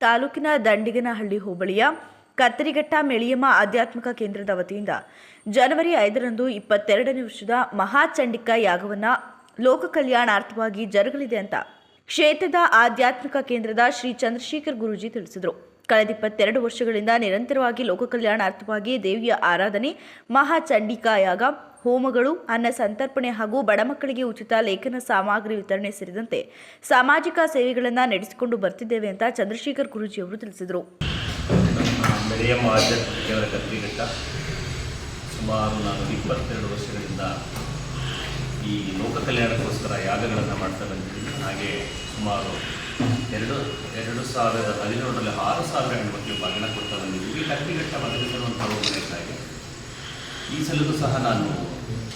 ತಾಲೂಕಿನ ದಂಡಿಗನಹಳ್ಳಿ ಹೋಬಳಿಯ ಕತ್ತರಿಘಟ್ಟ ಮೆಳಿಯಮ್ಮ ಆಧ್ಯಾತ್ಮಿಕ ಕೇಂದ್ರದ ವತಿಯಿಂದ ಜನವರಿ ಐದರಂದು ಇಪ್ಪತ್ತೆರಡನೇ ವರ್ಷದ ಮಹಾಚಂಡಿಕ ಯಾಗವನ್ನು ಲೋಕ ಕಲ್ಯಾಣಾರ್ಥವಾಗಿ ಜರುಗಲಿದೆ ಅಂತ ಕ್ಷೇತ್ರದ ಆಧ್ಯಾತ್ಮಿಕ ಕೇಂದ್ರದ ಶ್ರೀ ಚಂದ್ರಶೇಖರ್ ಗುರೂಜಿ ತಿಳಿಸಿದರು. ಕಳೆದ ಇಪ್ಪತ್ತೆರಡು ವರ್ಷಗಳಿಂದ ನಿರಂತರವಾಗಿ ಲೋಕ ಕಲ್ಯಾಣಾರ್ಥವಾಗಿ ದೇವಿಯ ಆರಾಧನೆ ಮಹಾಚಂಡಿಕಾ ಯಾಗ ಹೋಮಗಳು, ಅನ್ನ ಸಂತರ್ಪಣೆ ಹಾಗೂ ಬಡ ಮಕ್ಕಳಿಗೆ ಉಚಿತ ಲೇಖನ ಸಾಮಗ್ರಿ ವಿತರಣೆ ಸೇರಿದಂತೆ ಸಾಮಾಜಿಕ ಸೇವೆಗಳನ್ನು ನಡೆಸಿಕೊಂಡು ಬರ್ತಿದ್ದೇವೆ ಅಂತ ಚಂದ್ರಶೇಖರ್ ಗುರುಜಿ ಅವರು ತಿಳಿಸಿದರು ಸುಮಾರು ನಾನು ಇಪ್ಪತ್ತೆರಡು ವರ್ಷಗಳಿಂದ ಈ ಲೋಕ ಕಲ್ಯಾಣಕ್ಕೋಸ್ಕರ ಯಾಗಗಳನ್ನು ಮಾಡ್ತಾ ಬಂದಿದ್ದೀನಿ. ಹಾಗೆ ಸುಮಾರು ಎರಡು ಎರಡು ಸಾವಿರದ ಹದಿನೇಳರಲ್ಲಿ ಆರು ಸಾವಿರ ಹೆಣ್ಮಕ್ಳು ಬಾಗಿನ ಕೊಡ್ತಾ ಬಂದಿದ್ದೀವಿ. ಈ ಮತಗಟ್ಟೆ ಒಂದು ಹೋಗಬೇಕಾಗಿ ಈ ಸಲದೂ ಸಹ ನಾನು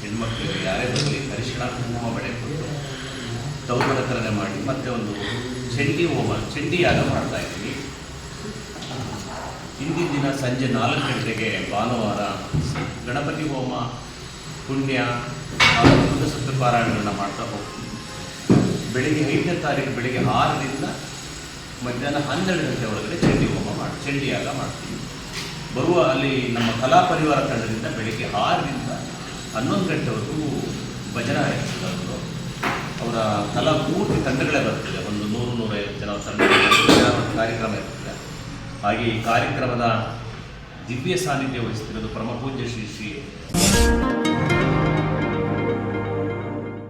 ಹೆಣ್ಮಕ್ಳಿಗೆ ಯಾರೇ ಬರಲಿ ಅರಿಶಿಣ ಕುಂಕುಮ ಬಳೆ ಕೊಟ್ಟು ತೌಬರಕರಣೆ ಮಾಡಿ ಮತ್ತೆ ಒಂದು ಚಂಡಿ ಹೋಮ ಚಂಡಿ ಯಾಗ ಮಾಡ್ತಾ ಇದ್ವಿ ಹಿಂದಿನ ದಿನ ಸಂಜೆ ನಾಲ್ಕು ಗಂಟೆಗೆ ಭಾನುವಾರ ಗಣಪತಿ ಹೋಮ, ಪುಣ್ಯ, ಹಾಗೂ ಸುತ್ತ ಪಾರಾಯಣಗಳನ್ನು ಮಾಡ್ತಾ ಹೋಗ್ತೀವಿ. ಬೆಳಿಗ್ಗೆ ಐದನೇ ತಾರೀಕು ಬೆಳಿಗ್ಗೆ ಆರರಿಂದ ಮಧ್ಯಾಹ್ನ ಹನ್ನೆರಡು ಗಂಟೆ ಒಳಗಡೆ ಚಂಡಿ ಹೋಮ ಮಾಡಿ, ಚಂಡಿಯಾಗ ಮಾಡ್ತೀವಿ. ಬರುವ ಅಲ್ಲಿ ನಮ್ಮ ಕಲಾ ಪರಿವಾರ ತಂಡದಿಂದ ಬೆಳಿಗ್ಗೆ ಆರರಿಂದ ಹನ್ನೊಂದು ಗಂಟೆವರೆಗೂ ಭಜನಾ ಇರ್ತದೆ ಅವರು ಅವರ ತಲಾ ಪೂರ್ತಿ ತಂಡಗಳೇ ಬರ್ತದೆ. ಒಂದು ನೂರು ನೂರೈವತ್ತು ಜನ ತಂಡ ಕಾರ್ಯಕ್ರಮ ಇರ್ತದೆ. ಹಾಗೆ ಈ ಕಾರ್ಯಕ್ರಮದ ದಿವ್ಯ ಸಾನ್ನಿಧ್ಯ ವಹಿಸ್ತಿರೋದು ಪರಮಪೂಜ್ಯ ಶ್ರೀ ಶ್ರೀ